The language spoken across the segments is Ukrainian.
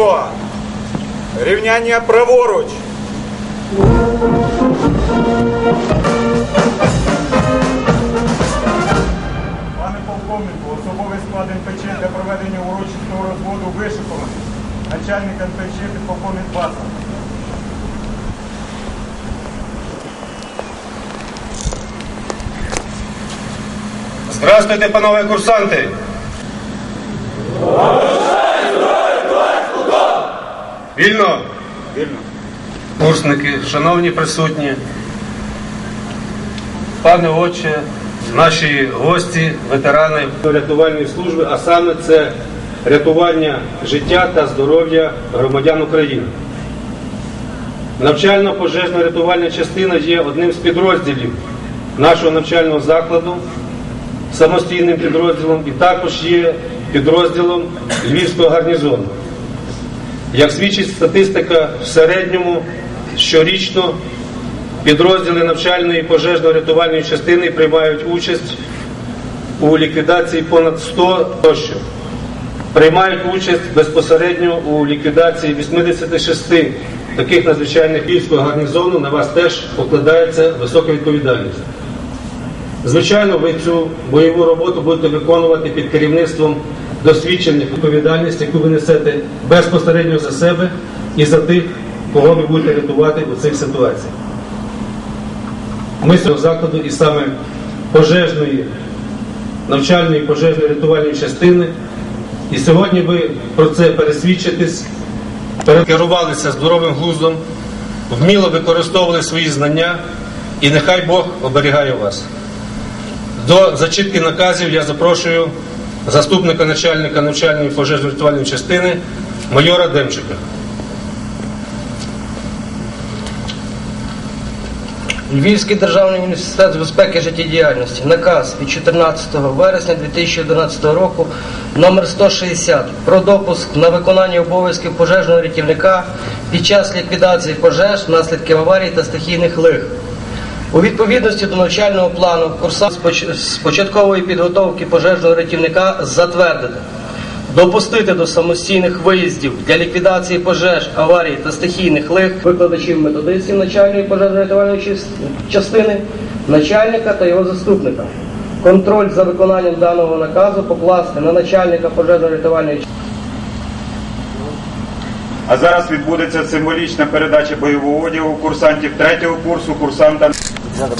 Різко. Рівняння праворуч. Пане полковнику, особовий склад НПЧ для проведення урочистого розводу вишикований. Начальник НПЧ підполковник Баса. Здравствуйте, панове курсанти! Вільно, Вільно. курсники, шановні присутні, пане отче, наші гості, ветерани рятувальної служби, а саме це рятування життя та здоров'я громадян України. Навчально-пожежна рятувальна частина є одним з підрозділів нашого навчального закладу, самостійним підрозділом і також є підрозділом Львівського гарнізону. Як свідчить статистика, в середньому щорічно підрозділи навчальної пожежно-рятувальної частини приймають участь у ліквідації понад 100 тощо. Приймають участь безпосередньо у ліквідації 86 таких надзвичайних Львівського гарнізону. На вас теж покладається висока відповідальність. Звичайно, ви цю бойову роботу будете виконувати під керівництвом досвідчених відповідальність, яку ви несете безпосередньо за себе і за тих, кого ви будете рятувати у цих ситуаціях. Ми з цього закладу і саме пожежної, навчальної пожежної рятувальної частини. І сьогодні ви про це пересвідчитесь, керувалися здоровим глуздом, вміло використовували свої знання, і нехай Бог оберігає вас. До зачитки наказів я запрошую заступника начальника навчальної пожежно-рятувальної частини майора Демчика. Львівський державний університет з безпеки життєдіяльності. Наказ від 14 вересня 2011 року номер 160 про допуск на виконання обов'язків пожежного рятівника під час ліквідації пожеж, наслідків аварій та стихійних лих. У відповідності до навчального плану курсант з початкової підготовки пожежного рятівника затвердити допустити до самостійних виїздів для ліквідації пожеж, аварій та стихійних лих викладачів методистів начальної пожежно-рятувальної частини, начальника та його заступника. Контроль за виконанням даного наказу покласти на начальника пожежно-рятувальної частини. А зараз відбудеться символічна передача бойового одягу курсантів третього курсу курсанта.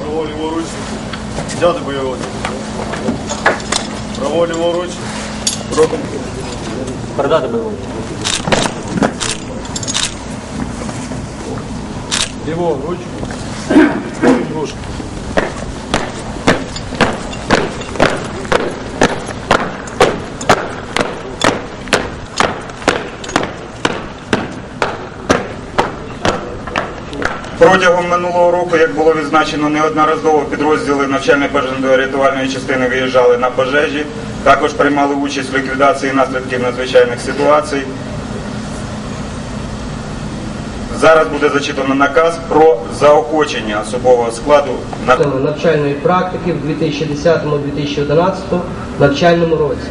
Право ліворуч. Взяти бойовий. Право ліворуч. Кроком. Передати бойовий. Ліворуч. Дружка. Протягом минулого року, як було відзначено, неодноразово підрозділи навчальної пожежної рятувальної частини виїжджали на пожежі, також приймали участь в ліквідації наслідків надзвичайних ситуацій. Зараз буде зачитано наказ про заохочення особового складу навчальної практики в 2010-2011 навчальному році.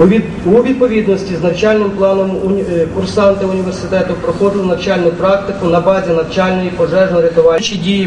У, від, у відповідності з навчальним планом е, курсанти університету проходили навчальну практику на базі навчальної пожежно-рятувальної дії